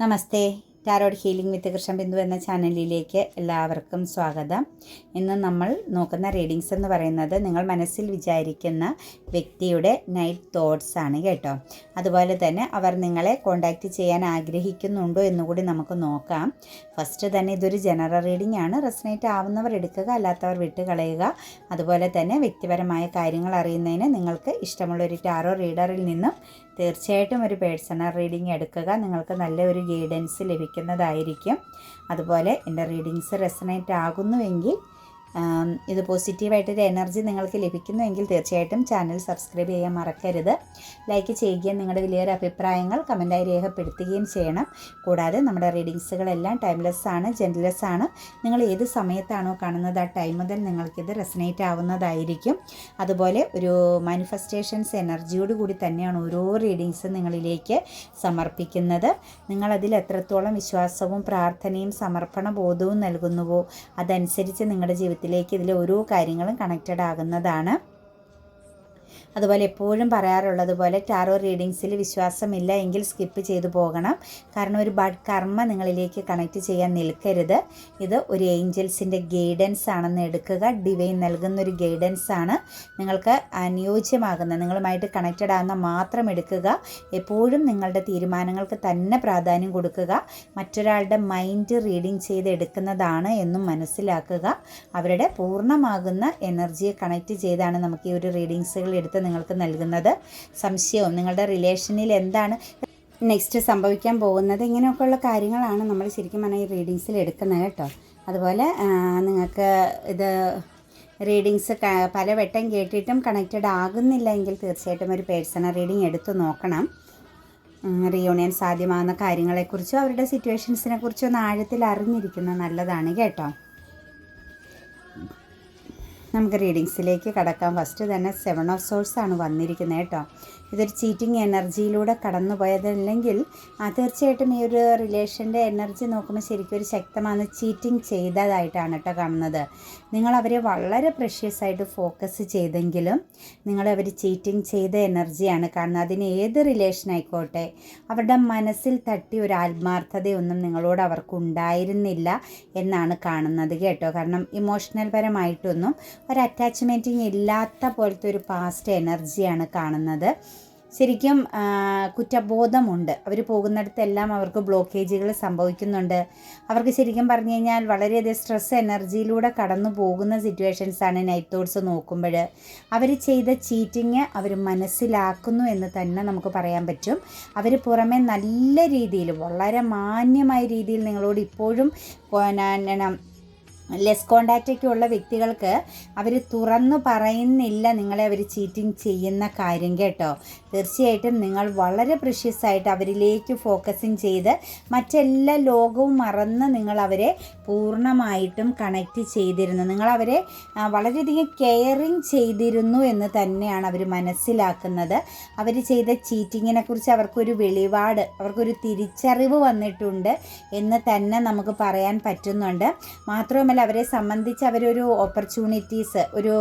Namaste. Tarot healing with Krishna Bindu എന്ന ചാനലിലേക്ക് എല്ലാവർക്കും സ്വാഗതം. ഇന്ന് നമ്മൾ നോക്കുന്ന റീഡിങ്സ് എന്ന് പറയുന്നത് നിങ്ങൾ മനസ്സിൽ വിചാരിക്കുന്ന വ്യക്തിയുടെ നൈറ്റ് തോട്ട്സ് ആണ് കേട്ടോ. അതുപോലെ തന്നെ അവർ നിങ്ങളെ കോണ്ടാക്റ്റ് ചെയ്യാൻ ആഗ്രഹിക്കുന്നുണ്ടോ എന്നുകൂടി നമുക്ക് നോക്കാം. ഫസ്റ്റ് തന്നെ ഇതൊരു ജനറൽ റീഡിംഗ് ആണ്. റെസനേറ്റ് ആവുന്നവർ എടുക്കുക അല്ലാത്തവർ വിട്ടുകളയുക. അതുപോലെ തന്നെ വ്യക്തിപരമായ കാര്യങ്ങൾ അറിയുന്നതിന് നിങ്ങൾക്ക് ഇഷ്ടമുള്ള ഒരു ടാറോ റീഡറിൽ നിന്നും തീർച്ചയായിട്ടും ഒരു പേഴ്സണൽ റീഡിംഗ് എടുക്കുക. നിങ്ങൾക്ക് നല്ലൊരു ഗൈഡൻസ് ലഭിക്കുന്നതായിരിക്കും. അതുപോലെ എന്റെ റീഡിങ്സ് റെസണേറ്റ് ആകുന്നുവെങ്കിൽ ഇത് പോസിറ്റീവായിട്ടൊരു എനർജി നിങ്ങൾക്ക് ലഭിക്കുന്നുവെങ്കിൽ തീർച്ചയായിട്ടും ചാനൽ സബ്സ്ക്രൈബ് ചെയ്യാൻ മറക്കരുത്. ലൈക്ക് ചെയ്യുകയും നിങ്ങളുടെ വലിയൊരു അഭിപ്രായങ്ങൾ കമന്റായി രേഖപ്പെടുത്തുകയും ചെയ്യണം. കൂടാതെ നമ്മുടെ റീഡിങ്സുകളെല്ലാം ടൈംലെസ് ആണ് ജെൻലെസ് ആണ്. നിങ്ങൾ ഏത് സമയത്താണോ കാണുന്നത് ആ ടൈം മുതൽ നിങ്ങൾക്കിത് റെസനേറ്റ് ആവുന്നതായിരിക്കും. അതുപോലെ ഒരു മാനിഫെസ്റ്റേഷൻസ് എനർജിയോട് കൂടി തന്നെയാണ് ഓരോ റീഡിങ്സും നിങ്ങളിലേക്ക് സമർപ്പിക്കുന്നത്. നിങ്ങളതിൽ എത്രത്തോളം വിശ്വാസവും പ്രാർത്ഥനയും സമർപ്പണ ബോധവും നൽകുന്നുവോ അതനുസരിച്ച് നിങ്ങളുടെ ജീവിതത്തിലേക്ക് ഇതിലെ ഓരോ കാര്യങ്ങളും കണക്റ്റഡ് ആകുന്നതാണ്. അതുപോലെ എപ്പോഴും പറയാറുള്ളത് പോലെ ടാറോ റീഡിങ്സിൽ വിശ്വാസമില്ല എങ്കിൽ സ്കിപ്പ് ചെയ്തു പോകണം. കാരണം ഒരു ബഡ് കർമ്മ നിങ്ങളിലേക്ക് കണക്ട് ചെയ്യാൻ നിൽക്കരുത്. ഇത് ഒരു ഏഞ്ചൽസിന്റെ ഗൈഡൻസ് ആണെന്ന് എടുക്കുക. ഡിവൈൻ നൽകുന്ന ഒരു ഗൈഡൻസ് ആണ് നിങ്ങൾക്ക് അനുയോജ്യമാകുന്ന നിങ്ങളുമായിട്ട് കണക്റ്റഡ് ആകുന്ന മാത്രം എടുക്കുക. എപ്പോഴും നിങ്ങളുടെ തീരുമാനങ്ങൾക്ക് തന്നെ പ്രാധാന്യം കൊടുക്കുക. മറ്റൊരാളുടെ മൈൻഡ് റീഡിങ് ചെയ്ത് എടുക്കുന്നതാണ് എന്നും മനസ്സിലാക്കുക. അവരുടെ പൂർണമാകുന്ന എനർജിയെ കണക്റ്റ് ചെയ്താണ് നമുക്ക് ഈ ഒരു റീഡിങ്സുകൾ എടുത്ത് നിങ്ങൾക്ക് നൽകുന്നത്. സംശയവും നിങ്ങളുടെ റിലേഷനിൽ എന്താണ് നെക്സ്റ്റ് സംഭവിക്കാൻ പോകുന്നത്? ഇങ്ങനെയൊക്കെയുള്ള കാര്യങ്ങളാണ് നമ്മൾ ശരിക്കും പറഞ്ഞാൽ ഈ റീഡിങ്സിൽ എടുക്കുന്നത് കേട്ടോ. അതുപോലെ നിങ്ങൾക്ക് ഇത് റീഡിങ്സ് പല വട്ടം കേട്ടിട്ടും കണക്റ്റഡ് ആകുന്നില്ല എങ്കിൽ തീർച്ചയായിട്ടും ഒരു പേഴ്സണൽ റീഡിങ് എടുത്തു നോക്കണം. റിയൂണിയൻ സാധ്യമാകുന്ന കാര്യങ്ങളെക്കുറിച്ചും അവരുടെ സിറ്റുവേഷൻസിനെ കുറിച്ചും ഒന്ന് ആഴത്തിൽ അറിഞ്ഞിരിക്കുന്നത് നല്ലതാണ് കേട്ടോ. നമുക്ക് റീഡിങ്സിലേക്ക് കടക്കാം. ഫസ്റ്റ് തന്നെ സെവൻ ഓഫ് സോഴ്സ് ആണ് വന്നിരിക്കുന്നത് കേട്ടോ. ഇതൊരു ചീറ്റിംഗ് എനർജിയിലൂടെ കടന്നു പോയതല്ലെങ്കിൽ ആ തീർച്ചയായിട്ടും ഈ ഒരു റിലേഷന്റെ എനർജി നോക്കുമ്പോൾ ശരിക്കും ഒരു ശക്തമാണ് ചീറ്റിംഗ് ചെയ്തതായിട്ടാണ് കേട്ടോ കാണുന്നത്. നിങ്ങൾ അവരെ വളരെ പ്രഷ്യസ് ആയിട്ട് ഫോക്കസ് ചെയ്തെങ്കിലും നിങ്ങളവർ ചീറ്റിങ് ചീറ്റിംഗ് ചെയ്ത എനർജിയാണ് കാണുന്നത്. അതിന് ഏത് റിലേഷൻ ആയിക്കോട്ടെ അവരുടെ മനസ്സിൽ തട്ടി ഒരു ആത്മാർത്ഥതയൊന്നും നിങ്ങളോട് അവർക്ക് ഉണ്ടായിരുന്നില്ല എന്നാണ് കാണുന്നത് കേട്ടോ. കാരണം ഇമോഷണൽ പരമായിട്ടൊന്നും ഒരു അറ്റാച്ച്മെന്റിങ് ഇല്ലാത്ത പോലത്തെ ഒരു പാസ്റ്റ് എനർജിയാണ് കാണുന്നത്. ശരിക്കും കുറ്റബോധമുണ്ട്. അവർ പോകുന്നിടത്തെല്ലാം അവർക്ക് ബ്ലോക്കേജുകൾ സംഭവിക്കുന്നുണ്ട്. അവർക്ക് ശരിക്കും പറഞ്ഞു കഴിഞ്ഞാൽ വളരെയധികം സ്ട്രെസ് എനർജിയിലൂടെ കടന്നു പോകുന്ന സിറ്റുവേഷൻസാണ് നൈറ്റ് തോട്ട്സ് നോക്കുമ്പോൾ അവർ ചെയ്ത ചീറ്റിങ് അവർ മനസ്സിലാക്കുന്നു എന്ന് തന്നെ നമുക്ക് പറയാൻ പറ്റും. അവർ പുറമെ നല്ല രീതിയിൽ വളരെ മാന്യമായ രീതിയിൽ നിങ്ങളോട് ഇപ്പോഴും ലെസ് കോണ്ടാക്റ്റൊക്കെ ഉള്ള വ്യക്തികൾക്ക് അവർ തുറന്നു പറയുന്നില്ല നിങ്ങളെ അവർ ചീറ്റിംഗ് ചെയ്യുന്ന കാര്യം കേട്ടോ. തീർച്ചയായിട്ടും നിങ്ങൾ വളരെ പ്രഷ്യസായിട്ട് അവരിലേക്ക് ഫോക്കസിങ് ചെയ്ത് മറ്റെല്ലാ ലോകവും മറന്ന് നിങ്ങൾ അവരെ പൂർണമായിട്ടും കണക്റ്റ് ചെയ്തിരുന്നു. നിങ്ങൾ അവരെ വളരെയധികം കെയറിങ് ചെയ്തിരുന്നു എന്ന് തന്നെയാണ് അവർ മനസ്സിലാക്കുന്നത്. അവർ ചെയ്ത ചീറ്റിങ്ങിനെ കുറിച്ച് അവർക്കൊരു വെളിപാട് അവർക്കൊരു തിരിച്ചറിവ് വന്നിട്ടുണ്ട് എന്ന് തന്നെ നമുക്ക് പറയാൻ പറ്റുന്നുണ്ട്. മാത്രവുമല്ല അവരെ സംബന്ധിച്ച് അവരൊരു ഓപ്പർച്യൂണിറ്റീസ് ഒരു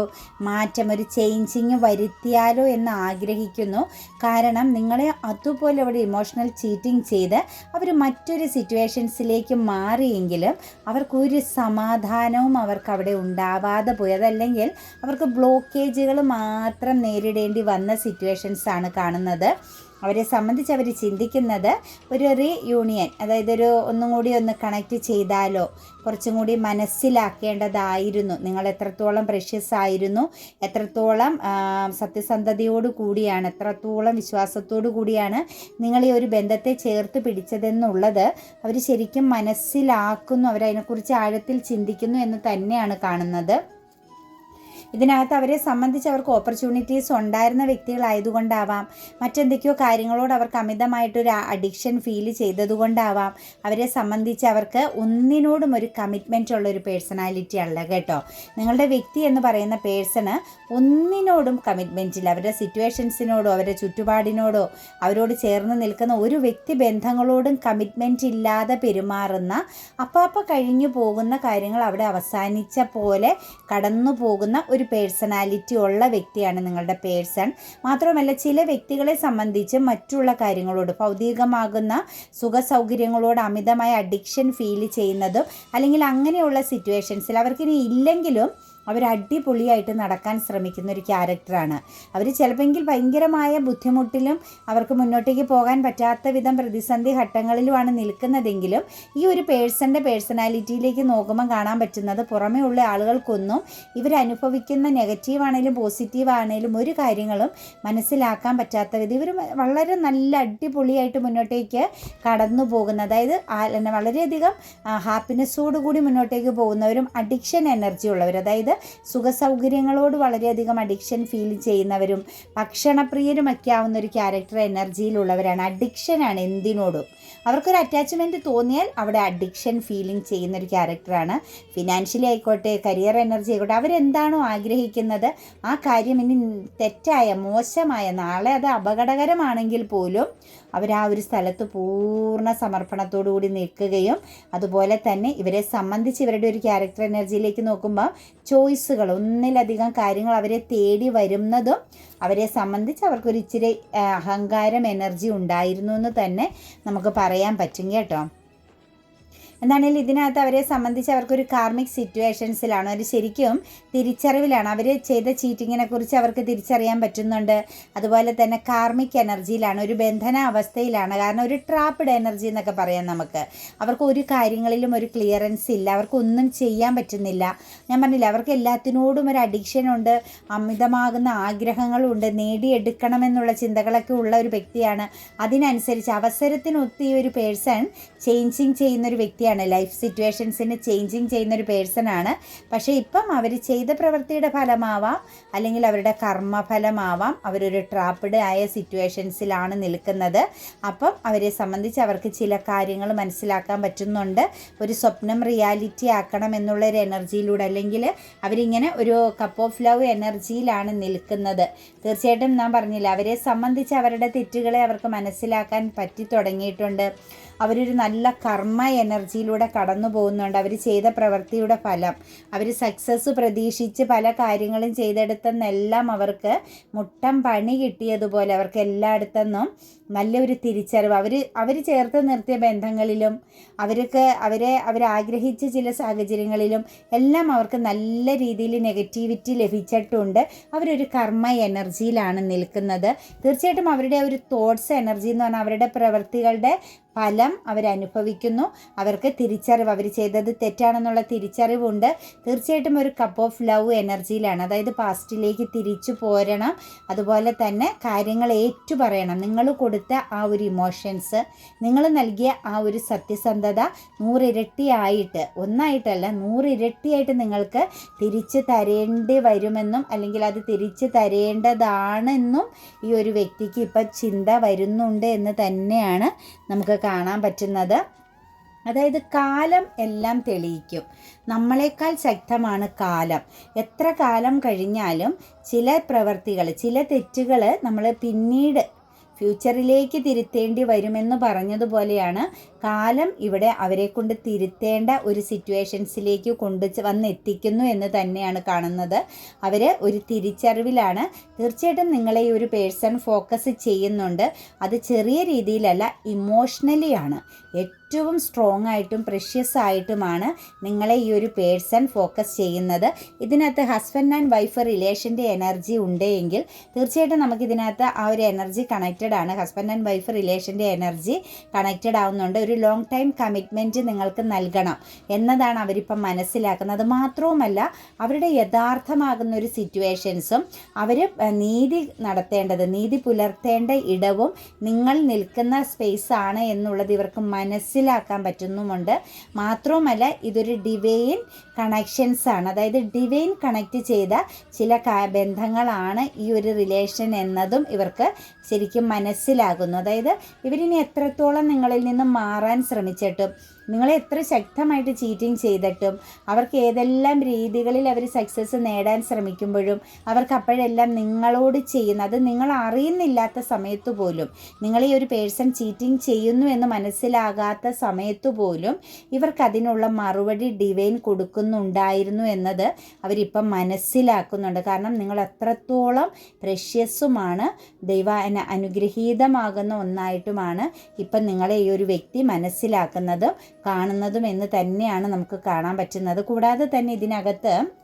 മാറ്റം ഒരു ചേഞ്ചിങ് വരുത്തിയാലോ എന്ന് ആഗ്രഹിക്കുന്നു. കാരണം നിങ്ങളെ അതുപോലെ അവിടെ ഇമോഷണൽ ചീറ്റിംഗ് ചെയ്ത് അവർ മറ്റൊരു സിറ്റുവേഷൻസിലേക്ക് മാറിയെങ്കിലും അവർക്കൊരു സമാധാനവും അവർക്ക് അവിടെ ഉണ്ടാവാതെ പോയി. അതല്ലെങ്കിൽ അവർക്ക് ബ്ലോക്കേജുകൾ മാത്രം നേരിടേണ്ടി വന്ന സിറ്റുവേഷൻസ് ആണ് കാണുന്നത്. അവരെ സംബന്ധിച്ച് അവർ ചിന്തിക്കുന്നത് ഒരു റീയൂണിയൻ അതായത് ഒരു ഒന്നും കൂടി ഒന്ന് കണക്റ്റ് ചെയ്താലോ കുറച്ചും കൂടി മനസ്സിലാക്കേണ്ടതായിരുന്നു. നിങ്ങൾ എത്രത്തോളം പ്രഷ്യസ് ആയിരുന്നു എത്രത്തോളം സത്യസന്ധതയോട് കൂടിയാണ് എത്രത്തോളം വിശ്വാസത്തോടു കൂടിയാണ് നിങ്ങൾ ഈ ഒരു ബന്ധത്തെ ചേർത്ത് പിടിച്ചതെന്നുള്ളത് അവർ ശരിക്കും മനസ്സിലാക്കുന്നു അവരതിനെക്കുറിച്ച് ആഴത്തിൽ ചിന്തിക്കുന്നു എന്ന് തന്നെയാണ് കാണുന്നത്. ഇതിനകത്ത് അവരെ സംബന്ധിച്ച് അവർക്ക് ഓപ്പർച്യൂണിറ്റീസ് ഉണ്ടായിരുന്ന വ്യക്തികളായതുകൊണ്ടാവാം. മറ്റെന്തൊക്കെയോ കാര്യങ്ങളോട് അവർക്ക് അമിതമായിട്ടൊരു അഡിക്ഷൻ ഫീൽ ചെയ്തതുകൊണ്ടാവാം. അവരെ സംബന്ധിച്ച് അവർക്ക് ഒന്നിനോടും ഒരു കമ്മിറ്റ്മെന്റ് ഉള്ള ഒരു പേഴ്സണാലിറ്റി അല്ല കേട്ടോ. നിങ്ങളുടെ വ്യക്തി എന്ന് പറയുന്ന പേഴ്സണ് ഒന്നിനോടും കമ്മിറ്റ്മെന്റ് ഇല്ല. അവരുടെ സിറ്റുവേഷൻസിനോടോ അവരുടെ ചുറ്റുപാടിനോടോ അവരോട് ചേർന്ന് നിൽക്കുന്ന ഒരു വ്യക്തി ബന്ധങ്ങളോടും കമ്മിറ്റ്മെന്റ് ഇല്ലാതെ പെരുമാറുന്ന അപ്പാപ്പ കഴിഞ്ഞു പോകുന്ന കാര്യങ്ങൾ അവിടെ അവസാനിച്ച പോലെ കടന്നു പോകുന്ന ഒരു നല്ലൊരു പേഴ്സണാലിറ്റി ഉള്ള വ്യക്തിയാണ് നിങ്ങളുടെ പേഴ്സൺ. മാത്രമല്ല ചില വ്യക്തികളെ സംബന്ധിച്ച് മറ്റുള്ള കാര്യങ്ങളോട് ഭൗതികമാകുന്ന സുഖ സൗകര്യങ്ങളോട് അമിതമായ അഡിക്ഷൻ ഫീൽ ചെയ്യുന്നതും അല്ലെങ്കിൽ അങ്ങനെയുള്ള സിറ്റുവേഷൻസിൽ അവർക്കിനി ഇല്ലെങ്കിലും അവർ അടിപൊളിയായിട്ട് നടക്കാൻ ശ്രമിക്കുന്ന ഒരു ക്യാരക്ടറാണ്. അവർ ചിലപ്പോൾ ഭയങ്കരമായ ബുദ്ധിമുട്ടിലും അവർക്ക് മുന്നോട്ടേക്ക് പോകാൻ പറ്റാത്ത വിധം പ്രതിസന്ധി ഘട്ടങ്ങളിലുമാണ് നിൽക്കുന്നതെങ്കിലും ഈ ഒരു പേഴ്സന്റെ പേഴ്സണാലിറ്റിയിലേക്ക് നോക്കുമ്പോൾ കാണാൻ പറ്റുന്നത് പുറമേ ഉള്ള ആളുകൾക്കൊന്നും ഇവരനുഭവിക്കുന്ന നെഗറ്റീവ് ആണെങ്കിലും പോസിറ്റീവ് ആണെങ്കിലും ഒരു കാര്യങ്ങളും മനസ്സിലാക്കാൻ പറ്റാത്ത വിധം ഇവർ വളരെ നല്ല അടിപൊളിയായിട്ട് മുന്നോട്ടേക്ക് കടന്നു പോകുന്ന അതായത് വളരെയധികം ഹാപ്പിനെസ്സോടുകൂടി മുന്നോട്ടേക്ക് പോകുന്നവരും അഡിക്ഷൻ എനർജി ഉള്ളവർ അതായത് സുഖസൗകര്യങ്ങളോട് വളരെയധികം അഡിക്ഷൻ ഫീൽ ചെയ്യുന്നവരും ഭക്ഷണപ്രിയരുമൊക്കെ ആവുന്ന ഒരു ക്യാരക്ടർ എനർജിയിലുള്ളവരാണ് അഡിക്ഷനാണ് എന്തിനോടും. അവർക്കൊരു അറ്റാച്ച്മെന്റ് തോന്നിയാൽ അവിടെ അഡിക്ഷൻ ഫീലിംഗ് ചെയ്യുന്ന ഒരു ക്യാരക്ടറാണ് ഫിനാൻഷ്യലി ആയിക്കോട്ടെ കരിയർ എനർജി ആയിക്കോട്ടെ അവരെന്താണോ ആഗ്രഹിക്കുന്നത് ആ കാര്യം ഇനി തെറ്റായ മോശമായ നാളെ അത് അപകടകരമാണെങ്കിൽ പോലും അവർ ആ ഒരു സ്ഥലത്ത് പൂർണ സമർപ്പണത്തോടു കൂടി നിൽക്കുകയും അതുപോലെ തന്നെ ഇവരെ സംബന്ധിച്ച് ഇവരുടെ ഒരു ക്യാരക്ടർ എനർജിയിലേക്ക് നോക്കുമ്പോൾ ചോയ്സുകൾ ഒന്നിലധികം കാര്യങ്ങൾ അവരെ തേടി വരുന്നതും അവരെ സംബന്ധിച്ച് അവർക്കൊരു ഇച്ചിരി അഹങ്കാരം എനർജി ഉണ്ടായിരുന്നു എന്ന് തന്നെ നമുക്ക് പറയാൻ പറ്റും കേട്ടോ. എന്താണെങ്കിലും ഇതിനകത്ത് അവരെ സംബന്ധിച്ച് അവർക്കൊരു കാർമിക് സിറ്റുവേഷൻസിലാണ് അവർ ശരിക്കും തിരിച്ചറിവിലാണ്. അവർ ചെയ്ത ചീറ്റിങ്ങിനെ കുറിച്ച് അവർക്ക് തിരിച്ചറിയാൻ പറ്റുന്നുണ്ട്. അതുപോലെ തന്നെ കാർമിക് എനർജിയിലാണ് ഒരു ബന്ധന അവസ്ഥയിലാണ് കാരണം ഒരു ട്രാപ്പിഡ് എനർജി എന്നൊക്കെ പറയാം നമുക്ക്. അവർക്ക് ഒരു കാര്യങ്ങളിലും ഒരു ക്ലിയറൻസ് ഇല്ല. അവർക്ക് ഒന്നും ചെയ്യാൻ പറ്റുന്നില്ല. ഞാൻ പറഞ്ഞില്ല അവർക്ക് എല്ലാത്തിനോടും ഒരു അഡിക്ഷൻ ഉണ്ട്. അമിതമാകുന്ന ആഗ്രഹങ്ങളുണ്ട്. നേടിയെടുക്കണമെന്നുള്ള ചിന്തകളൊക്കെ ഉള്ള ഒരു വ്യക്തിയാണ്. അതിനനുസരിച്ച് അവസരത്തിനൊത്തി ഒരു പേഴ്സൺ ചേഞ്ചിങ് ചെയ്യുന്ന ഒരു വ്യക്തിയാണ്. ലൈഫ് സിറ്റുവേഷൻസിന് ചേഞ്ചിങ് ചെയ്യുന്ന ഒരു പേഴ്സൺ ആണ്. പക്ഷേ ഇപ്പം അവർ ചെയ്ത പ്രവൃത്തിയുടെ ഫലമാവാം അല്ലെങ്കിൽ അവരുടെ കർമ്മഫലമാവാം അവരൊരു ട്രാപ്പഡ് ആയ സിറ്റുവേഷൻസിലാണ് നിൽക്കുന്നത്. അപ്പം അവരെ സംബന്ധിച്ച് അവർക്ക് ചില കാര്യങ്ങൾ മനസ്സിലാക്കാൻ പറ്റുന്നുണ്ട്. ഒരു സ്വപ്നം റിയാലിറ്റി ആക്കണം എന്നുള്ള ഒരു എനർജിയിലൂടെ അല്ലെങ്കിൽ അവരിങ്ങനെ ഒരു കപ്പ് ഓഫ് ലവ് എനർജിയിലാണ് നിൽക്കുന്നത്. തീർച്ചയായിട്ടും ഞാൻ പറഞ്ഞില്ല അവരെ സംബന്ധിച്ച് അവരുടെ തെറ്റുകളെ അവർക്ക് മനസ്സിലാക്കാൻ പറ്റി തുടങ്ങിയിട്ടുണ്ട്. അവരൊരു നല്ല കർമ്മ എനർജിയിലൂടെ കടന്നു പോകുന്നുണ്ട്. അവർ ചെയ്ത പ്രവൃത്തിയുടെ ഫലം. അവർ സക്സസ് പ്രതീക്ഷിച്ച് പല കാര്യങ്ങളും ചെയ്തെടുത്തെന്നെല്ലാം അവർക്ക് മുട്ടം പണി കിട്ടിയതുപോലെ അവർക്ക് എല്ലായിടത്തുനിന്നും നല്ലൊരു തിരിച്ചറിവ്. അവർ അവർ ചേർത്ത് നിർത്തിയ ബന്ധങ്ങളിലും അവർക്ക് അവരെ അവരാഗ്രഹിച്ച ചില സാഹചര്യങ്ങളിലും എല്ലാം അവർക്ക് നല്ല രീതിയിൽ നെഗറ്റിവിറ്റി ലഭിച്ചിട്ടുണ്ട്. അവരൊരു കർമ്മ എനർജിയിലാണ് നിൽക്കുന്നത്. തീർച്ചയായിട്ടും അവരുടെ ഒരു തോട്ട്സ് എനർജി എന്ന് പറഞ്ഞാൽ അവരുടെ പ്രവൃത്തികളുടെ ഫലം അവരനുഭവിക്കുന്നു. അവർക്ക് തിരിച്ചറിവ് അവർ ചെയ്തത് തെറ്റാണെന്നുള്ള തിരിച്ചറിവുണ്ട്. തീർച്ചയായിട്ടും ഒരു കപ്പ് ഓഫ് ലവ് എനർജിയിലാണ് അതായത് പാസ്റ്റിലേക്ക് തിരിച്ചു പോരണം. അതുപോലെ തന്നെ കാര്യങ്ങൾ ഏറ്റു പറയണം നിങ്ങൾ കൊടുത്ത ആ ഒരു ഇമോഷൻസ് നിങ്ങൾ നൽകിയ ആ ഒരു സത്യസന്ധത നൂറിരട്ടിയായിട്ട് ഒന്നായിട്ടല്ല നൂറിരട്ടിയായിട്ട് നിങ്ങൾക്ക് തിരിച്ചു തരേണ്ടി വരുമെന്നും അല്ലെങ്കിൽ അത് തിരിച്ചു തരേണ്ടതാണെന്നും ഈ ഒരു വ്യക്തിക്ക് ഇപ്പം ചിന്ത വരുന്നുണ്ട് എന്ന് തന്നെയാണ് നമുക്ക് കാണാൻ പറ്റുന്നത്. അതായത് കാലം എല്ലാം തെളിയിക്കും. നമ്മളെക്കാൾ ശക്തമാണ് കാലം. എത്ര കാലം കഴിഞ്ഞാലും ചില പ്രവർത്തികൾ ചില തെറ്റുകൾ നമ്മൾ പിന്നീട് ഫ്യൂച്ചറിലേക്ക് തിരുത്തേണ്ടി വരുമെന്ന് പറഞ്ഞതുപോലെയാണ് കാലം ഇവിടെ അവരെ കൊണ്ട് തിരുത്തേണ്ട ഒരു സിറ്റുവേഷൻസിലേക്ക് കൊണ്ടു വന്ന് വന്നെത്തിക്കുന്നു എന്ന് തന്നെയാണ് കാണുന്നത്. അവർ ഒരു തിരിച്ചറിവിലാണ്. തീർച്ചയായിട്ടും നിങ്ങളെ ഈ ഒരു പേഴ്സൺ ഫോക്കസ് ചെയ്യുന്നുണ്ട്. അത് ചെറിയ രീതിയിലല്ല ഇമോഷണലി ആണ്. ഏറ്റവും സ്ട്രോങ് ആയിട്ടും പ്രഷ്യസ് ആയിട്ടുമാണ് നിങ്ങളെ ഈ ഒരു പേഴ്സൺ ഫോക്കസ് ചെയ്യുന്നത്. ഇതിനകത്ത് ഹസ്ബൻഡ് ആൻഡ് വൈഫ് റിലേഷന്റെ എനർജി ഉണ്ടെങ്കിൽ തീർച്ചയായിട്ടും നമുക്ക് ഇതിനകത്ത് ആ ഒരു എനർജി കണക്റ്റഡ് ആണ്. ഹസ്ബൻഡ് ആൻഡ് വൈഫ് റിലേഷന്റെ എനർജി കണക്റ്റഡ് ആവുന്നുണ്ട്. ഒരു ലോങ് ടൈം കമ്മിറ്റ്മെന്റ് നിങ്ങൾക്ക് നൽകണം എന്നതാണ് അവരിപ്പം മനസ്സിലാക്കുന്നത്. മാത്രവുമല്ല അവരുടെ യഥാർത്ഥമാകുന്ന ഒരു സിറ്റുവേഷൻസും അവർ നീതി നടത്തേണ്ടത് നീതി പുലർത്തേണ്ട ഇടവും നിങ്ങൾ നിൽക്കുന്ന സ്പേസ് ആണ് എന്നുള്ളത് ഇവർക്ക് മനസ്സിലാക്കാൻ പറ്റുന്നുമുണ്ട്. മാത്രവുമല്ല ഇതൊരു ഡിവൈൻ കണക്ഷൻസ് ആണ്. അതായത് ഡിവൈൻ കണക്ട് ചെയ്ത ചില ബന്ധങ്ങളാണ് ഈ ഒരു റിലേഷൻ എന്നതും ഇവർക്ക് ശരിക്കും മനസ്സിലാകുന്നു. അതായത് ഇവരിനി എത്രത്തോളം നിങ്ങളിൽ നിന്ന് നിന്നും മാറാൻ ശ്രമിച്ചിട്ടും നിങ്ങളെ എത്ര ശക്തമായിട്ട് ചീറ്റിംഗ് ചെയ്തിട്ടും അവർക്ക് ഏതെല്ലാം രീതികളിൽ അവർ സക്സസ് നേടാൻ ശ്രമിക്കുമ്പോഴും അവർക്ക് അപ്പോഴെല്ലാം നിങ്ങളോട് ചെയ്യുന്നത് നിങ്ങൾ അറിയുന്നില്ലാത്ത സമയത്ത് പോലും നിങ്ങൾ ഈ ഒരു പേഴ്സൺ ചീറ്റിംഗ് ചെയ്യുന്നു എന്ന് മനസ്സിലാകാത്ത സമയത്ത് പോലും ഇവർക്ക് അതിനുള്ള മറുപടി ഡിവൈൻ കൊടുക്കുന്നുണ്ടായിരുന്നു എന്നത് അവരിപ്പം മനസ്സിലാക്കുന്നുണ്ട്. കാരണം നിങ്ങൾ എത്രത്തോളം പ്രഷ്യസുമാണ് ദൈവ അനുഗ്രഹീതമാകുന്ന ഒന്നായിട്ടുമാണ് ഇപ്പം നിങ്ങളെ ഈ ഒരു വ്യക്തി മനസ്സിലാക്കുന്നതും കാണുന്നതും എന്ന് തന്നെയാണ് നമുക്ക് കാണാൻ പറ്റുന്നത്. കൂടാതെ തന്നെ ഇതിനകത്ത്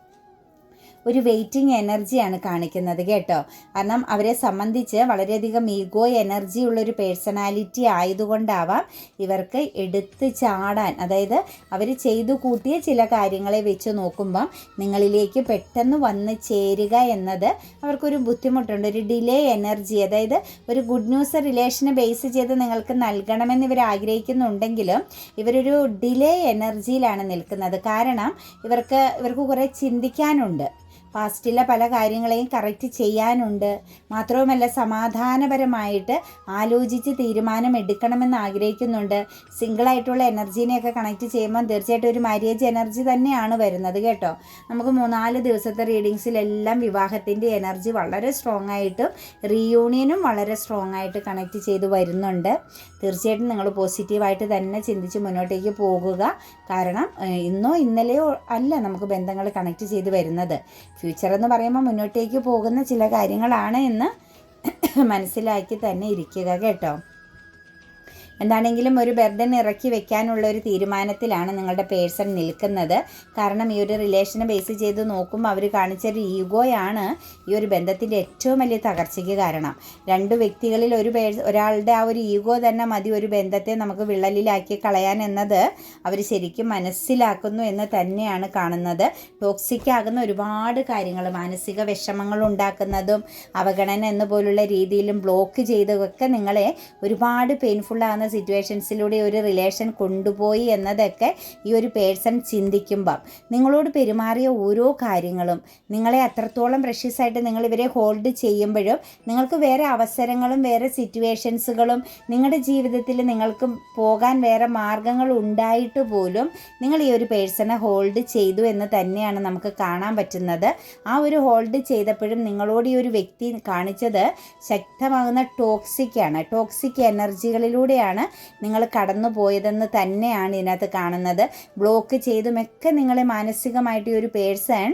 ഒരു വെയിറ്റിംഗ് എനർജിയാണ് കാണിക്കുന്നത് കേട്ടോ. കാരണം അവരെ സംബന്ധിച്ച് വളരെയധികം ഈഗോ എനർജി ഉള്ളൊരു പേഴ്സണാലിറ്റി ആയതുകൊണ്ടാവാം ഇവർക്ക് എടുത്ത് ചാടാൻ അതായത് അവർ ചെയ്തു കൂട്ടിയ ചില കാര്യങ്ങളെ വെച്ച് നോക്കുമ്പം നിങ്ങളിലേക്ക് പെട്ടെന്ന് വന്ന് ചേരുക എന്നത് അവർക്കൊരു ബുദ്ധിമുട്ടുണ്ട്. ഒരു ഡിലേ എനർജി അതായത് ഒരു ഗുഡ് ന്യൂസ് റിലേഷനെ ബേസ് ചെയ്ത് നിങ്ങൾക്ക് നൽകണമെന്ന് ഇവർ ആഗ്രഹിക്കുന്നുണ്ടെങ്കിലും ഇവരൊരു ഡിലേ എനർജിയിലാണ് നിൽക്കുന്നത്. കാരണം ഇവർക്ക് ഇവർക്ക് കുറേ ചിന്തിക്കാനുണ്ട്. പാസ്റ്റിലെ പല കാര്യങ്ങളെയും കറക്റ്റ് ചെയ്യാനുണ്ട്. മാത്രവുമല്ല സമാധാനപരമായിട്ട് ആലോചിച്ച് തീരുമാനം എടുക്കണമെന്ന് ആഗ്രഹിക്കുന്നുണ്ട്. സിംഗിളായിട്ടുള്ള എനർജീനെയൊക്കെ കണക്ട് ചെയ്യുമ്പോൾ തീർച്ചയായിട്ടും ഒരു മാര്യേജ് എനർജി തന്നെയാണ് വരുന്നത് കേട്ടോ. നമുക്ക് മൂന്നാൽ ദിവസത്തെ റീഡിങ്സിലെല്ലാം വിവാഹത്തിന്റെ എനർജി വളരെ സ്ട്രോങ് ആയിട്ടും റീയൂണിയനും വളരെ സ്ട്രോങ് ആയിട്ട് കണക്ട് ചെയ്ത് വരുന്നുണ്ട്. തീർച്ചയായിട്ടും നിങ്ങൾ പോസിറ്റീവായിട്ട് തന്നെ ചിന്തിച്ച് മുന്നോട്ടേക്ക് പോകുക. കാരണം ഇന്നോ ഇന്നലെയോ അല്ല നമുക്ക് ബന്ധങ്ങൾ കണക്ട് ചെയ്ത് വരുന്നത്. ഫ്യൂച്ചർ എന്ന് പറയുമ്പോൾ മുന്നോട്ടേക്ക് പോകുന്ന ചില കാര്യങ്ങളാണ് എന്ന് മനസ്സിലാക്കി തന്നെ ഇരിക്കുക കേട്ടോ. എന്താണെങ്കിലും ഒരു ബർഡൻ ഇറക്കി വെക്കാനുള്ള ഒരു തീരുമാനത്തിലാണ് നിങ്ങളുടെ പേഴ്സൺ നിൽക്കുന്നത്. കാരണം ഈ ഒരു റിലേഷനെ ബേസ് ചെയ്ത് നോക്കുമ്പോൾ അവർ കാണിച്ചൊരു ഈഗോയാണ് ഈ ഒരു ബന്ധത്തിന്റെ ഏറ്റവും വലിയ തകർച്ചയ്ക്ക് കാരണം. രണ്ട് വ്യക്തികളിൽ ഒരു പേ ഒരാളുടെ ആ ഒരു ഈഗോ തന്നെ മതി ഒരു ബന്ധത്തെ നമുക്ക് വിള്ളലിലാക്കി കളയാൻ എന്നത് അവർ ശരിക്കും മനസ്സിലാക്കുന്നു എന്ന് തന്നെയാണ് കാണുന്നത്. ടോക്സിക് ആകുന്ന ഒരുപാട് കാര്യങ്ങൾ മാനസിക വിഷമങ്ങൾ ഉണ്ടാക്കുന്നതും അവഗണന എന്ന പോലുള്ള രീതിയിലും ബ്ലോക്ക് ചെയ്തതൊക്കെ നിങ്ങളെ ഒരുപാട് പെയിൻഫുള്ളാകുന്ന സിറ്റുവേഷൻസിലൂടെ ഒരു റിലേഷൻ കൊണ്ടുപോയി എന്നതൊക്കെ ഈ ഒരു പേഴ്സൺ ചിന്തിക്കുമ്പം നിങ്ങളോട് പെരുമാറിയ ഓരോ കാര്യങ്ങളും നിങ്ങളെ അത്രത്തോളം പ്രഷ്യസായിട്ട് നിങ്ങൾ ഇവരെ ഹോൾഡ് ചെയ്യുമ്പോഴും നിങ്ങൾക്ക് വേറെ അവസരങ്ങളും വേറെ സിറ്റുവേഷൻസുകളും നിങ്ങളുടെ ജീവിതത്തിൽ നിങ്ങൾക്ക് പോകാൻ വേറെ മാർഗങ്ങൾ ഉണ്ടായിട്ട് പോലും നിങ്ങൾ ഈ ഒരു പേഴ്സണെ ഹോൾഡ് ചെയ്തു എന്ന് തന്നെയാണ് നമുക്ക് കാണാൻ പറ്റുന്നത്. ആ ഒരു ഹോൾഡ് ചെയ്തപ്പോഴും നിങ്ങളോട് ഈ ഒരു വ്യക്തി കാണിച്ചത് ശക്തമാകുന്ന ടോക്സിക് ആണ്. ടോക്സിക് എനർജികളിലൂടെയാണ് വഴിയാണ് നിങ്ങൾ കടന്നു പോയതെന്ന് തന്നെയാണ് ഇതിനകത്ത് കാണുന്നത്. ബ്ലോക്ക് ചെയ്തുമൊക്കെ നിങ്ങളെ മാനസികമായിട്ട് ഒരു പേഴ്സൺ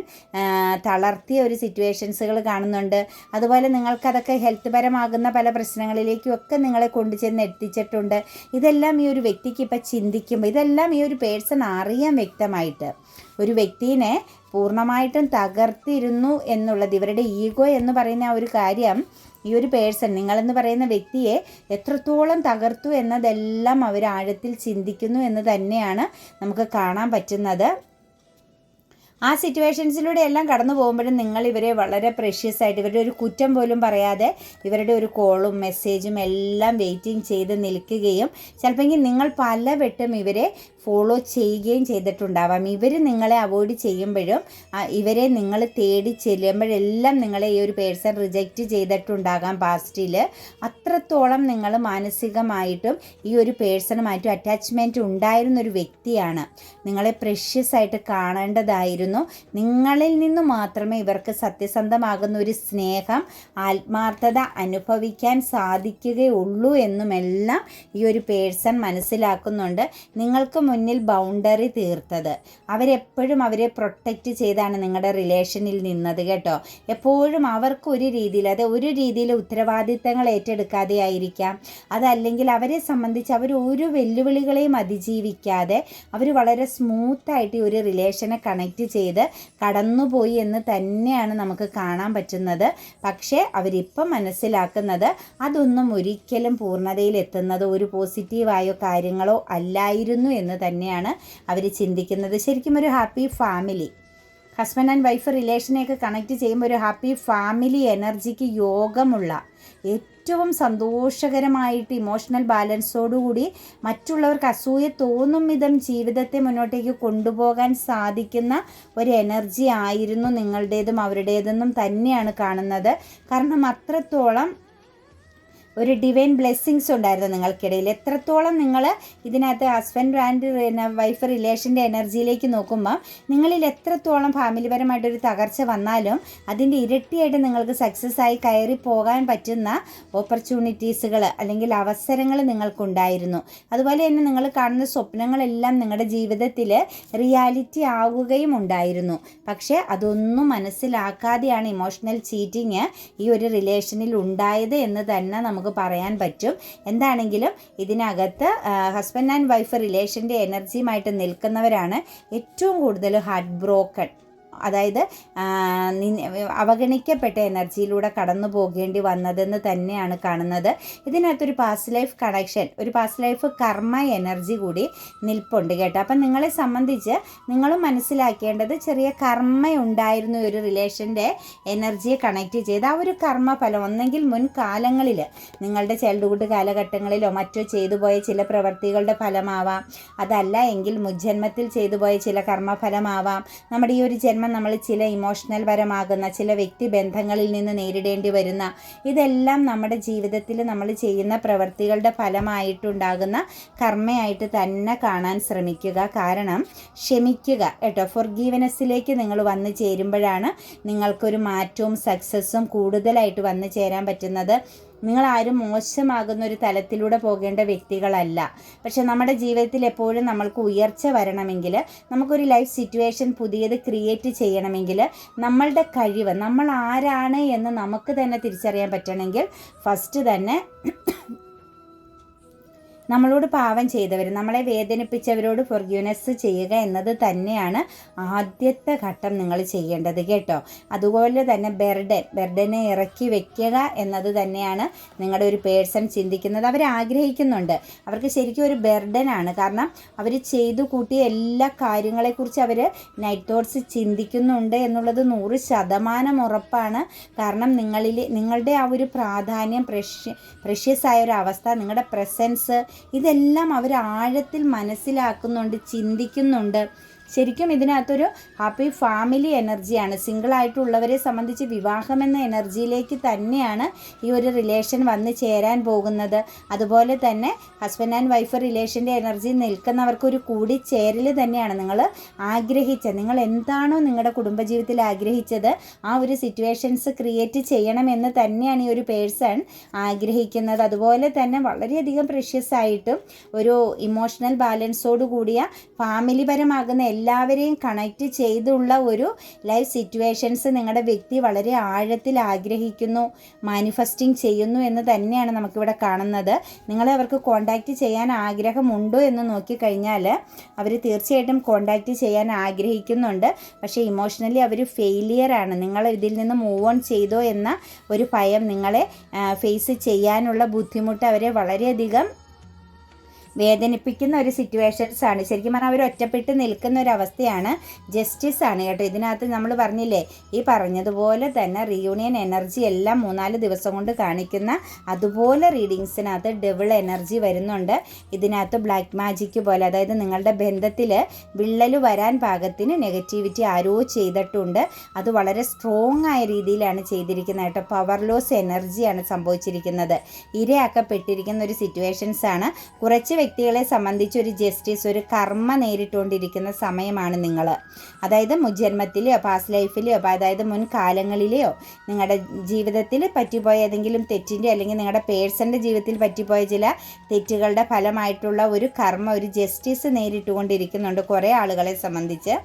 തളർത്തിയ ഒരു സിറ്റുവേഷൻസുകൾ കാണുന്നുണ്ട്. അതുപോലെ നിങ്ങൾക്കതൊക്കെ ഹെൽത്ത് പരമാകുന്ന പല പ്രശ്നങ്ങളിലേക്കും ഒക്കെ നിങ്ങളെ കൊണ്ടുചെന്ന് എത്തിച്ചിട്ടുണ്ട്. ഇതെല്ലാം ഈ ഒരു വ്യക്തിക്ക് ഇപ്പം ചിന്തിക്കുമ്പോൾ ഇതെല്ലാം ഈ ഒരു പേഴ്സൺ അറിയാൻ വ്യക്തമായിട്ട് ഒരു വ്യക്തിനെ പൂർണമായിട്ടും തകർത്തിരുന്നു എന്നുള്ളത് ഇവരുടെ ഈഗോ എന്ന് പറയുന്ന ആ ഒരു കാര്യം ഈ ഒരു പേഴ്സൺ നിങ്ങളെന്ന് പറയുന്ന വ്യക്തിയെ എത്രത്തോളം തകർത്തു എന്നതെല്ലാം അവർ ആഴത്തിൽ ചിന്തിക്കുന്നു എന്ന് തന്നെയാണ് നമുക്ക് കാണാൻ പറ്റുന്നത്. ആ സിറ്റുവേഷൻസിലൂടെ എല്ലാം കടന്നു പോകുമ്പോഴും നിങ്ങൾ ഇവരെ വളരെ പ്രഷ്യസ് ആയിട്ട് ഇവരുടെ ഒരു കുറ്റം പോലും പറയാതെ ഇവരുടെ ഒരു കോളും മെസ്സേജും എല്ലാം വെയിറ്റിംഗ് ചെയ്ത് നിൽക്കുകയും ചിലപ്പോൾ നിങ്ങൾ പലവട്ടം ഇവരെ ഫോളോ ചെയ്യുകയും ചെയ്തിട്ടുണ്ടാവാം. ഇവർ നിങ്ങളെ അവോയ്ഡ് ചെയ്യുമ്പോഴും ഇവരെ നിങ്ങൾ തേടി ചെല്ലുമ്പോഴെല്ലാം നിങ്ങളെ ഈ ഒരു പേഴ്സൺ റിജക്റ്റ് ചെയ്തിട്ടുണ്ടാകാം പാസ്റ്റിൽ അത്രത്തോളം നിങ്ങൾ മാനസികമായിട്ടും ഈ ഒരു പേഴ്സണുമായിട്ടും അറ്റാച്ച്മെന്റ് ഉണ്ടായിരുന്ന ഒരു വ്യക്തിയാണ്. നിങ്ങളെ പ്രഷ്യസ് ആയിട്ട് കാണേണ്ടതായിരുന്നു. നിങ്ങളിൽ നിന്ന് മാത്രമേ ഇവർക്ക് സത്യസന്ധമാകുന്ന ഒരു സ്നേഹം ആത്മാർത്ഥത അനുഭവിക്കാൻ സാധിക്കുകയുള്ളൂ എന്നുമെല്ലാം ഈ ഒരു പേഴ്സൺ മനസ്സിലാക്കുന്നുണ്ട്. നിങ്ങൾക്ക് മുന്നിൽ ബൗണ്ടറി തീർത്തത്. അവരെപ്പോഴും അവരെ പ്രൊട്ടക്റ്റ് ചെയ്താണ് നിങ്ങളുടെ റിലേഷനിൽ നിന്നത് കേട്ടോ. എപ്പോഴും അവർക്ക് ഒരു രീതിയിൽ അത് ഒരു രീതിയിൽ ഉത്തരവാദിത്തങ്ങൾ ഏറ്റെടുക്കാതെ ആയിരിക്കാം. അതല്ലെങ്കിൽ അവരെ സംബന്ധിച്ച് അവർ ഒരു വെല്ലുവിളികളെയും അതിജീവിക്കാതെ അവർ വളരെ സ്മൂത്തായിട്ട് ഒരു റിലേഷനെ കണക്റ്റ് ചെയ്ത് കടന്നുപോയി എന്ന് തന്നെയാണ് നമുക്ക് കാണാൻ പറ്റുന്നത്. പക്ഷേ അവരിപ്പം മനസ്സിലാക്കുന്നത് അതൊന്നും ഒരിക്കലും പൂർണതയിൽ എത്തുന്നത് ഒരു പോസിറ്റീവായോ കാര്യങ്ങളോ അല്ലായിരുന്നു എന്ന് തന്നെയാണ് അവർ ചിന്തിക്കുന്നത്. ശരിക്കും ഒരു happy family. Husband and wife റിലേഷനെയൊക്കെ connect ചെയ്യുമ്പോൾ ഒരു ഹാപ്പി ഫാമിലി എനർജിക്ക് യോഗമുള്ള ഏറ്റവും സന്തോഷകരമായിട്ട് ഇമോഷണൽ ബാലൻസോടുകൂടി മറ്റുള്ളവർക്ക് അസൂയ തോന്നും വിധം ജീവിതത്തെ മുന്നോട്ടേക്ക് കൊണ്ടുപോകാൻ സാധിക്കുന്ന ഒരു എനർജി ആയിരുന്നു നിങ്ങളുടേതും അവരുടേതെന്നും തന്നെയാണ് കാണുന്നത്. കാരണം അത്രത്തോളം ഒരു ഡിവൈൻ ബ്ലെസ്സിങ്സ് ഉണ്ടായിരുന്നു നിങ്ങൾക്കിടയിൽ. എത്രത്തോളം നിങ്ങൾ ഇതിനകത്ത് ഹസ്ബൻഡ് ആൻഡ് വൈഫ് റിലേഷന്റെ എനർജിയിലേക്ക് നോക്കുമ്പോൾ നിങ്ങളിൽ എത്രത്തോളം ഫാമിലിപരമായിട്ടൊരു തകർച്ച വന്നാലും അതിന്റെ ഇരട്ടിയായിട്ട് നിങ്ങൾക്ക് സക്സസ് ആയി കയറി പോകാൻ പറ്റുന്ന ഓപ്പർച്യൂണിറ്റീസുകൾ അല്ലെങ്കിൽ അവസരങ്ങൾ നിങ്ങൾക്കുണ്ടായിരുന്നു. അതുപോലെ തന്നെ നിങ്ങൾ കാണുന്ന സ്വപ്നങ്ങളെല്ലാം നിങ്ങളുടെ ജീവിതത്തിൽ റിയാലിറ്റി ആവുകയും ഉണ്ടായിരുന്നു. പക്ഷേ അതൊന്നും മനസ്സിലാക്കാതെയാണ് ഇമോഷണൽ ചീറ്റിങ് ഈ ഒരു റിലേഷനിൽ ഉണ്ടായത് എന്ന് തന്നെ നമുക്ക് പറയാൻ പറ്റും. എന്താണെങ്കിലും ഇതിനകത്ത് ഹസ്ബൻഡ് ആൻഡ് വൈഫ് റിലേഷന്റെ എനർജിയുമായിട്ട് നിൽക്കുന്നവരാണ് ഏറ്റവും കൂടുതൽ ഹാർട്ട് ബ്രോക്കൺ അതായത് അവഗണിക്കപ്പെട്ട എനർജിയിലൂടെ കടന്നു പോകേണ്ടി വന്നതെന്ന് തന്നെയാണ് കാണുന്നത്. ഇതിനകത്തൊരു പാസ്റ്റ് ലൈഫ് കണക്ഷൻ ഒരു പാസ്റ്റ് ലൈഫ് കർമ്മ എനർജി കൂടി നിൽപ്പുണ്ട് കേട്ടോ. അപ്പം നിങ്ങളെ സംബന്ധിച്ച് നിങ്ങൾ മനസ്സിലാക്കേണ്ടത് ചെറിയ കർമ്മ ഉണ്ടായിരുന്നു ഒരു റിലേഷന്റെ എനർജിയെ കണക്ട് ചെയ്ത്. ആ ഒരു കർമ്മ ഫലം ഒന്നെങ്കിൽ മുൻകാലങ്ങളിൽ നിങ്ങളുടെ ചൈൽഡ്ഹുഡ് കാലഘട്ടങ്ങളിലോ മറ്റോ ചെയ്തു പോയ ചില പ്രവൃത്തികളുടെ ഫലമാവാം. അതല്ല എങ്കിൽ മുജ്ജന്മത്തിൽ ചെയ്തു പോയ ചില കർമ്മഫലമാവാം നമ്മുടെ ഈ ഒരു ജന്മം നമ്മൾ ചില ഇമോഷണൽ പരമാകുന്ന ചില വ്യക്തിബന്ധങ്ങളിൽ നിന്ന് നേരിടേണ്ടി വരുന്ന ഇതെല്ലാം നമ്മുടെ ജീവിതത്തിൽ നമ്മൾ ചെയ്യുന്ന പ്രവൃത്തികളുടെ ഫലമായിട്ടുണ്ടാകുന്ന കർമ്മയായിട്ട് തന്നെ കാണാൻ ശ്രമിക്കുക. കാരണം ക്ഷമിക്കുക കേട്ടോ. ഫോർ ഗീവനസിലേക്ക് നിങ്ങൾ വന്നു ചേരുമ്പോഴാണ് നിങ്ങൾക്കൊരു മാറ്റവും സക്സസ്സും കൂടുതലായിട്ട് വന്നു ചേരാൻ പറ്റുന്നത്. നിങ്ങൾ ആരും മോശമാകുന്ന ഒരു തലത്തിലൂടെ പോകേണ്ട വ്യക്തികളല്ല. പക്ഷെ നമ്മുടെ ജീവിതത്തിൽ എപ്പോഴും നമ്മൾക്ക് ഉയർച്ച വരണമെങ്കിൽ നമുക്കൊരു ലൈഫ് സിറ്റുവേഷൻ പുതിയത് ക്രിയേറ്റ് ചെയ്യണമെങ്കിൽ നമ്മളുടെ കഴിവ് നമ്മൾ ആരാണ് എന്ന് നമുക്ക് തന്നെ തിരിച്ചറിയാൻ പറ്റണമെങ്കിൽ ഫസ്റ്റ് തന്നെ നമ്മളോട് പാവം ചെയ്തവർ നമ്മളെ വേദനിപ്പിച്ചവരോട് ഫൊർഗ്യൂനസ് ചെയ്യുക എന്നത് തന്നെയാണ് ആദ്യത്തെ ഘട്ടം നിങ്ങൾ ചെയ്യേണ്ടത് കേട്ടോ. അതുപോലെ തന്നെ ബെർഡൻ ബെർഡനെ ഇറക്കി വെക്കുക എന്നത് തന്നെയാണ് നിങ്ങളുടെ ഒരു പേഴ്സൺ ചിന്തിക്കുന്നത്. അവർ ആഗ്രഹിക്കുന്നുണ്ട്. അവർക്ക് ശരിക്കും ഒരു ബെർഡനാണ് കാരണം അവർ ചെയ്തു കൂട്ടിയ എല്ലാ കാര്യങ്ങളെക്കുറിച്ച് അവർ നൈറ്റ് തോട്ട്സ് ചിന്തിക്കുന്നുണ്ട് എന്നുള്ളത് നൂറ് ശതമാനം ഉറപ്പാണ്. കാരണം നിങ്ങളിൽ നിങ്ങളുടെ ആ ഒരു പ്രാധാന്യം പ്രഷ്യ പ്രഷ്യസ് ആയ ഒരു അവസ്ഥ നിങ്ങളുടെ പ്രസൻസ് ഇതെല്ലാം അവർ ആഴത്തിൽ മനസ്സിലാക്കുന്നുണ്ട് ചിന്തിക്കുന്നുണ്ട്. ശരിക്കും ഇതിനകത്തൊരു ഹാപ്പി ഫാമിലി എനർജിയാണ്. സിംഗിളായിട്ടുള്ളവരെ സംബന്ധിച്ച് വിവാഹം എന്ന എനർജിയിലേക്ക് തന്നെയാണ് ഈ ഒരു റിലേഷൻ വന്ന് ചേരാൻ പോകുന്നത്. അതുപോലെ തന്നെ ഹസ്ബൻഡ് ആൻഡ് വൈഫ് റിലേഷന്റെ എനർജി നിൽക്കുന്നവർക്കൊരു കൂടിച്ചേരൽ തന്നെയാണ് നിങ്ങൾ ആഗ്രഹിച്ച നിങ്ങൾ എന്താണോ നിങ്ങളുടെ കുടുംബജീവിതത്തിൽ ആഗ്രഹിച്ചത് ആ ഒരു സിറ്റുവേഷൻസ് ക്രിയേറ്റ് ചെയ്യണമെന്ന് തന്നെയാണ് ഈ ഒരു പേഴ്സൺ ആഗ്രഹിക്കുന്നത്. അതുപോലെ തന്നെ വളരെയധികം പ്രഷ്യസ് ആയിട്ടും ഒരു ഇമോഷണൽ ബാലൻസോട് കൂടിയ ഫാമിലി പരമാകുന്ന എല്ലാവരെയും കണക്റ്റ് ചെയ്തുള്ള ഒരു ലൈഫ് സിറ്റുവേഷൻസ് നിങ്ങളുടെ വ്യക്തി വളരെ ആഴത്തിൽ ആഗ്രഹിക്കുന്നു മാനിഫെസ്റ്റിംഗ് ചെയ്യുന്നു എന്ന് തന്നെയാണ് നമുക്കിവിടെ കാണുന്നത്. നിങ്ങളെ അവർക്ക് കോണ്ടാക്റ്റ് ചെയ്യാൻ ആഗ്രഹമുണ്ടോ എന്ന് നോക്കിക്കഴിഞ്ഞാൽ അവർ തീർച്ചയായിട്ടും കോണ്ടാക്റ്റ് ചെയ്യാൻ ആഗ്രഹിക്കുന്നുണ്ട്. പക്ഷേ ഇമോഷണലി അവർ ഫെയിലിയർ ആണ്. നിങ്ങൾ ഇതിൽ നിന്ന് മൂവ് ഓൺ ചെയ്തോ എന്ന ഒരു ഭയം നിങ്ങളെ ഫേസ് ചെയ്യാനുള്ള ബുദ്ധിമുട്ട് അവരെ വളരെയധികം വേദനിപ്പിക്കുന്ന ഒരു സിറ്റുവേഷൻസ് ആണ്. ശരിക്കും പറഞ്ഞാൽ അവർ ഒറ്റപ്പെട്ട് നിൽക്കുന്ന ഒരു അവസ്ഥയാണ് ജസ്റ്റിസ് ആണ് കേട്ടോ. ഇതിനകത്ത് നമ്മൾ പറഞ്ഞില്ലേ ഈ പറഞ്ഞതുപോലെ തന്നെ റീയൂണിയൻ എനർജി എല്ലാം മൂന്നാൽ ദിവസം കൊണ്ട് കാണിക്കുന്ന അതുപോലെ റീഡിങ്സിനകത്ത് ഡെവിൾ എനർജി വരുന്നുണ്ട്. ഇതിനകത്ത് ബ്ലാക്ക് മാജിക്ക് പോലെ അതായത് നിങ്ങളുടെ ബന്ധത്തിൽ വിള്ളൽ വരാൻ പാകത്തിന് നെഗറ്റിവിറ്റി ആരോ ചെയ്തിട്ടുണ്ട്. അത് വളരെ സ്ട്രോങ് ആയ രീതിയിലാണ് ചെയ്തിരിക്കുന്നത് കേട്ടോ. പവർ ലോസ് എനർജിയാണ് സംഭവിച്ചിരിക്കുന്നത്. ഇരയാക്കപ്പെട്ടിരിക്കുന്ന ഒരു സിറ്റുവേഷൻസ് ആണ്. കുറച്ച് വ്യക്തികളെ സംബന്ധിച്ച് ഒരു ജസ്റ്റിസ് ഒരു കർമ്മ നേരിട്ടുകൊണ്ടിരിക്കുന്ന സമയമാണ് നിങ്ങൾ അതായത് മുജന്മത്തിലെയോ പാസ്റ്റ് ലൈഫിലെയോ അതായത് മുൻകാലങ്ങളിലെയോ നിങ്ങളുടെ ജീവിതത്തിൽ പറ്റിപ്പോയ ഏതെങ്കിലും തെറ്റിന്റെ അല്ലെങ്കിൽ നിങ്ങളുടെ പേഴ്സന്റെ ജീവിതത്തിൽ പറ്റിപ്പോയ ചില തെറ്റുകളുടെ ഫലമായിട്ടുള്ള ഒരു കർമ്മ ഒരു ജസ്റ്റിസ് നേരിട്ടുകൊണ്ടിരിക്കുന്നുണ്ട് കുറേ ആളുകളെ സംബന്ധിച്ച്.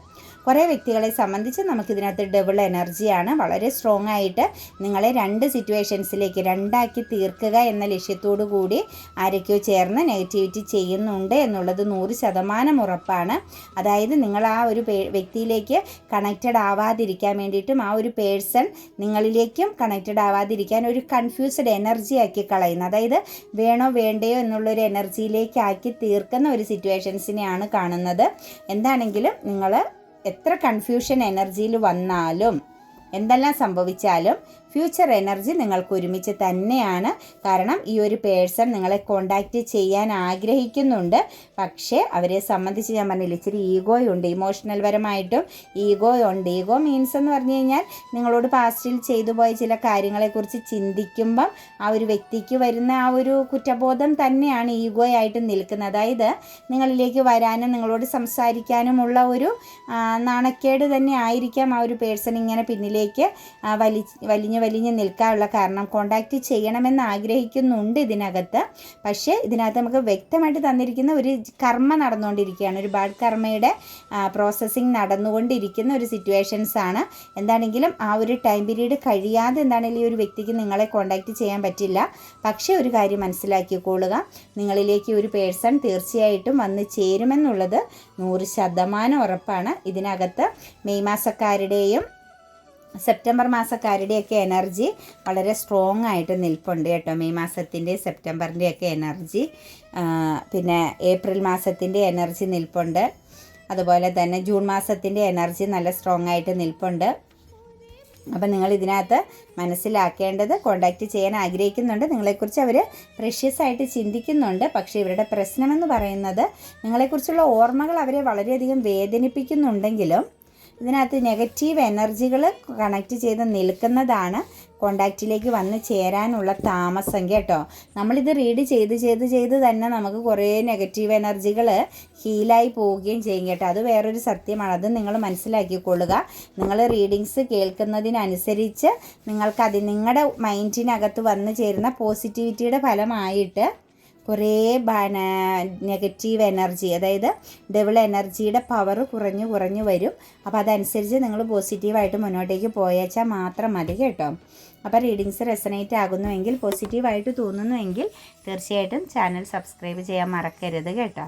കുറേ വ്യക്തികളെ സംബന്ധിച്ച് നമുക്കിതിനകത്ത് ഡബിൾ എനർജിയാണ് വളരെ സ്ട്രോങ് ആയിട്ട് നിങ്ങളെ രണ്ട് സിറ്റുവേഷൻസിലേക്ക് രണ്ടാക്കി തീർക്കുക എന്ന ലക്ഷ്യത്തോടു കൂടി ആരൊക്കെയോ ചേർന്ന് നെഗറ്റിവിറ്റി ചെയ്യുന്നുണ്ട് എന്നുള്ളത് നൂറ് ശതമാനം ഉറപ്പാണ്. അതായത് നിങ്ങൾ ആ ഒരു വ്യക്തിയിലേക്ക് കണക്റ്റഡ് ആവാതിരിക്കാൻ വേണ്ടിയിട്ടും ആ ഒരു പേഴ്സൺ നിങ്ങളിലേക്കും കണക്റ്റഡ് ആവാതിരിക്കാൻ ഒരു കൺഫ്യൂസ്ഡ് എനർജി ആക്കി കളയുന്നു. അതായത് വേണോ വേണ്ടയോ എന്നുള്ളൊരു എനർജിയിലേക്ക് ആക്കി തീർക്കുന്ന ഒരു സിറ്റുവേഷൻസിനെയാണ് കാണുന്നത്. എന്താണെങ്കിലും നിങ്ങൾ എത്ര കൺഫ്യൂഷൻ എനർജിയിൽ വന്നാലും എന്തെല്ലാം സംഭവിച്ചാലും ഫ്യൂച്ചർ എനർജി നിങ്ങൾക്ക് ഒരുമിച്ച് തന്നെയാണ്. കാരണം ഈ ഒരു പേഴ്സൺ നിങ്ങളെ കോണ്ടാക്റ്റ് ചെയ്യാൻ ആഗ്രഹിക്കുന്നുണ്ട്. പക്ഷേ അവരെ സംബന്ധിച്ച് ഞാൻ പറഞ്ഞില്ല ഇച്ചിരി ഈഗോയുണ്ട്. ഇമോഷണൽ പരമായിട്ടും ഈഗോ ഉണ്ട് ഈഗോ മീൻസ് എന്ന് പറഞ്ഞു കഴിഞ്ഞാൽ നിങ്ങളോട് പാസ്റ്റിൽ ചെയ്തു പോയ ചില കാര്യങ്ങളെക്കുറിച്ച് ചിന്തിക്കുമ്പം ആ ഒരു വ്യക്തിക്ക് വരുന്ന ആ ഒരു കുറ്റബോധം തന്നെയാണ് ഈഗോയായിട്ട് നിൽക്കുന്നത്. അതായത് നിങ്ങളിലേക്ക് വരാനും നിങ്ങളോട് സംസാരിക്കാനുമുള്ള ഒരു നാണക്കേട് തന്നെ ആയിരിക്കാം ആ ഒരു പേഴ്സൺ ഇങ്ങനെ പിന്നിലേക്ക് വലി വലിഞ്ഞ് വലിഞ്ഞ് നിൽക്കാനുള്ള കാരണം. കോണ്ടാക്റ്റ് ചെയ്യണമെന്ന് ആഗ്രഹിക്കുന്നുണ്ട് ഇതിനകത്ത്. പക്ഷേ ഇതിനകത്ത് നമുക്ക് വ്യക്തമായിട്ട് തന്നിരിക്കുന്ന ഒരു കർമ്മ നടന്നുകൊണ്ടിരിക്കുകയാണ്. ഒരു ബാഡ് കർമ്മയുടെ പ്രോസസ്സിങ് നടന്നുകൊണ്ടിരിക്കുന്ന ഒരു സിറ്റുവേഷൻസ് ആണ്. എന്താണെങ്കിലും ആ ഒരു ടൈം പീരീഡ് കഴിയാതെ എന്താണെങ്കിലും ഈ ഒരു വ്യക്തിക്ക് നിങ്ങളെ കോണ്ടാക്റ്റ് ചെയ്യാൻ പറ്റില്ല. പക്ഷേ ഒരു കാര്യം മനസ്സിലാക്കിക്കൊള്ളുക. നിങ്ങളിലേക്ക് ഒരു പേഴ്സൺ തീർച്ചയായിട്ടും വന്ന് ചേരുമെന്നുള്ളത് നൂറ് ശതമാനം ഉറപ്പാണ്. ഇതിനകത്ത് മെയ് മാസക്കാരുടെയും സെപ്റ്റംബർ മാസക്കാരുടെയൊക്കെ എനർജി വളരെ സ്ട്രോങ് ആയിട്ട് നിൽപ്പുണ്ട് കേട്ടോ. മെയ് മാസത്തിന്റെ സെപ്റ്റംബറിന്റെയൊക്കെ എനർജി പിന്നെ ഏപ്രിൽ മാസത്തിന്റെ എനർജി നിൽപ്പുണ്ട്. അതുപോലെ തന്നെ ജൂൺ മാസത്തിന്റെ എനർജി നല്ല സ്ട്രോങ് ആയിട്ട് നിൽപ്പുണ്ട്. അപ്പം നിങ്ങൾ ഇതിനകത്ത് മനസ്സിലാക്കേണ്ടത് കോണ്ടാക്റ്റ് ചെയ്യാൻ ആഗ്രഹിക്കുന്നുണ്ട്. നിങ്ങളെക്കുറിച്ച് അവർ പ്രഷ്യസ് ആയിട്ട് ചിന്തിക്കുന്നുണ്ട്. പക്ഷേ ഇവരുടെ പ്രശ്നമെന്ന് പറയുന്നത് നിങ്ങളെക്കുറിച്ചുള്ള ഓർമ്മകൾ അവരെ വളരെയധികം വേദനിപ്പിക്കുന്നുണ്ടെങ്കിലും ഇതിനകത്ത് നെഗറ്റീവ് എനർജികൾ കണക്ട് ചെയ്ത് നിൽക്കുന്നതാണ് കോണ്ടാക്റ്റിലേക്ക് വന്ന് ചേരാനുള്ള താമസം കേട്ടോ. നമ്മളിത് റീഡ് ചെയ്ത് ചെയ്ത് ചെയ്ത് തന്നെ നമുക്ക് കുറേ നെഗറ്റീവ് എനർജികൾ ഹീലായി പോവുകയും ചെയ്യും കേട്ടോ. അത് വേറൊരു സത്യമാണ്. അത് നിങ്ങൾ മനസ്സിലാക്കിക്കൊള്ളുക. നിങ്ങൾ റീഡിങ്സ് കേൾക്കുന്നതിനനുസരിച്ച് നിങ്ങൾക്കത് നിങ്ങളുടെ മൈൻഡിനകത്ത് വന്ന് ചേരുന്ന പോസിറ്റിവിറ്റിയുടെ ഫലമായിട്ട് കുറേ നെഗറ്റീവ് എനർജി അതായത് ഡബിൾ എനർജിയുടെ പവർ കുറഞ്ഞു കുറഞ്ഞു വരും. അപ്പോൾ അതനുസരിച്ച് നിങ്ങൾ പോസിറ്റീവായിട്ട് മുന്നോട്ടേക്ക് പോയേച്ചാൽ മാത്രം മതി കേട്ടോ. അപ്പോൾ റീഡിങ്സ് റെസനേറ്റ് ആകുന്നുവെങ്കിൽ പോസിറ്റീവായിട്ട് തോന്നുന്നുവെങ്കിൽ തീർച്ചയായിട്ടും ചാനൽ സബ്സ്ക്രൈബ് ചെയ്യാൻ മറക്കരുത് കേട്ടോ.